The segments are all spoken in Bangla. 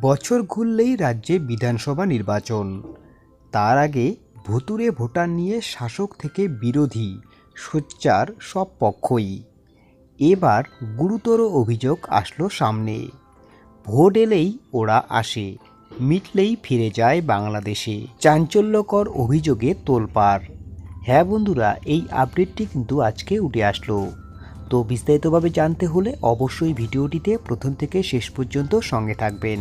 বছর ঘুরলেই রাজ্যে বিধানসভা নির্বাচন। তার আগে ভুতুড়ে ভোটার নিয়ে শাসক থেকে বিরোধী, সোচ্চার সব পক্ষই। এবার গুরুতর অভিযোগ আসলো সামনে। ভোট এলেই ওরা আসে, মিটলেই ফিরে যায় বাংলাদেশে। চাঞ্চল্যকর অভিযোগে তোলপাড়। হ্যাঁ বন্ধুরা, এই আপডেটটি কিন্তু আজকে উঠে আসলো। তো বিস্তারিতভাবে জানতে হলে অবশ্যই ভিডিওটিতে প্রথম থেকে শেষ পর্যন্ত সঙ্গে থাকবেন।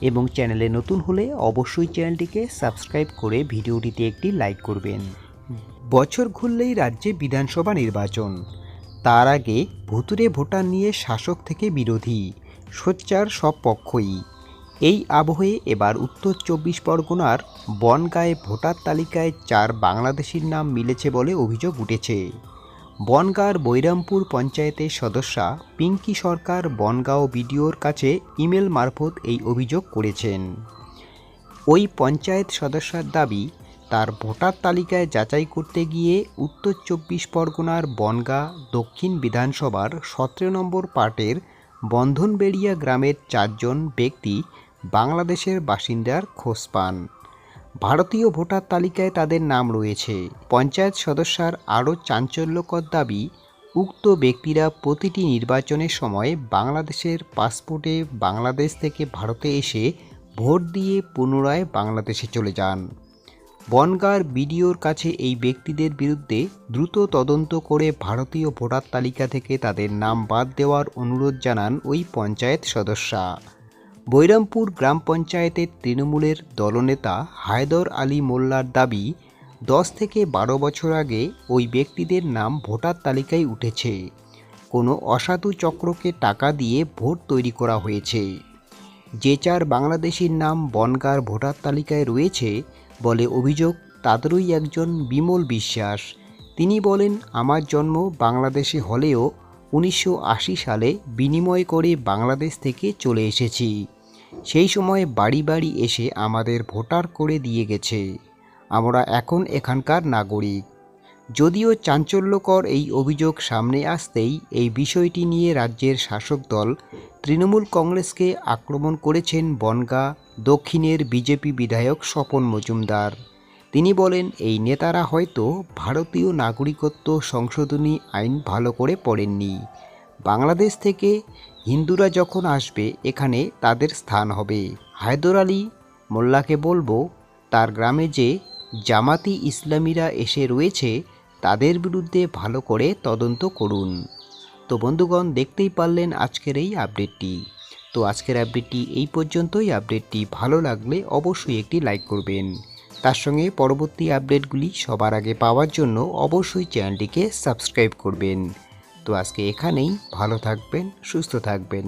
এবং চ্যানেলে নতুন হলে অবশ্যই চ্যানেলটিকে সাবস্ক্রাইব করে ভিডিওটিতে একটি লাইক করবেন। বছর ঘুরলেই রাজ্যে বিধানসভা নির্বাচন। তার আগে ভুতুরে ভোটার নিয়ে শাসক থেকে বিরোধী। সোচ্চার সব পক্ষই। এই আবহে এবার উত্তর চব্বিশ পরগনার বনগাঁয়ে ভোটার তালিকায় চার বাংলাদেশির নাম মিলেছে বলে অভিযোগ উঠেছে। বনগাঁর বৈরামপুর পঞ্চায়েতের সদস্যা পিঙ্কি সরকার বনগাঁও বিডিওর কাছে ইমেল মারফত এই অভিযোগ করেছেন। ওই পঞ্চায়েত সদস্যার দাবি, তার ভোটার তালিকায় যাচাই করতে গিয়ে উত্তর চব্বিশ পরগনার বনগাঁ দক্ষিণ বিধানসভার সতেরো নম্বর পার্টের বন্ধনবেড়িয়া গ্রামের চারজন ব্যক্তি বাংলাদেশের বাসিন্দার খোঁজ পান। ভারতীয় ভোটার তালিকায় তাদের নাম রয়েছে। পঞ্চায়েত সদস্যার আরও চাঞ্চল্যকর দাবি, উক্ত ব্যক্তিরা প্রতিটি নির্বাচনের সময় বাংলাদেশের পাসপোর্টে বাংলাদেশ থেকে ভারতে এসে ভোট দিয়ে পুনরায় বাংলাদেশে চলে যান। বনগাঁর বিডিওর কাছে এই ব্যক্তিদের বিরুদ্ধে দ্রুত তদন্ত করে ভারতীয় ভোটার তালিকা থেকে তাদের নাম বাদ দেওয়ার অনুরোধ জানান ওই পঞ্চায়েত সদস্যা। বৈরামপুর গ্রাম পঞ্চায়েতের তৃণমূলের দলনেতা হায়দর আলী মোল্লার দাবি, দশ থেকে বারো বছর আগে ওই ব্যক্তিদের নাম ভোটার তালিকায় উঠেছে। কোনো অসাধু চক্রকে টাকা দিয়ে ভোট তৈরি করা হয়েছে। যে চার বাংলাদেশির নাম বনগাঁর ভোটার তালিকায় রয়েছে বলে অভিযোগ তাদেরই একজন বিমল বিশ্বাস। তিনি বলেন, আমার জন্ম বাংলাদেশে হলেও উনিশশো আশি সালে বিনিময় করে বাংলাদেশ থেকে চলে এসেছি। সেই সময় বাড়ি বাড়ি এসে আমাদের ভোটার করে দিয়ে গেছে। আমরা এখন এখানকার নাগরিক। যদিও চাঞ্চল্যকর এই অভিযোগ সামনে আসতেই এই বিষয়টি নিয়ে রাজ্যের শাসক দল তৃণমূল কংগ্রেসকে আক্রমণ করেছেন বনগাঁ, দক্ষিণের বিজেপি বিধায়ক স্বপন মজুমদার। তিনি বলেন, এই নেতারা হয়তো ভারতীয় নাগরিকত্ব সংশোধনী আইন ভালো করে পড়েননি। বাংলাদেশ থেকে হিন্দুরা যখন আসবে, এখানে তাদের স্থান হবে। হায়দর আলী মোল্লাকে বলব, তার গ্রামে যে জামাতি ইসলামীরা এসে রয়েছে, তাদের বিরুদ্ধে ভালো করে তদন্ত করুন। তো বন্ধুগণ, দেখতেই পারলেন আজকের এই আপডেটটি। তো আজকের আপডেটটি এই পর্যন্তই। আপডেটটি ভালো লাগলে অবশ্যই একটি লাইক করবেন। তার সঙ্গে পরবর্তী আপডেটগুলি সবার আগে পাওয়ার জন্য অবশ্যই চ্যানেলটিকে সাবস্ক্রাইব করবেন। তো আজকে এখানেই ভালো থাকবেন সুস্থ থাকবেন।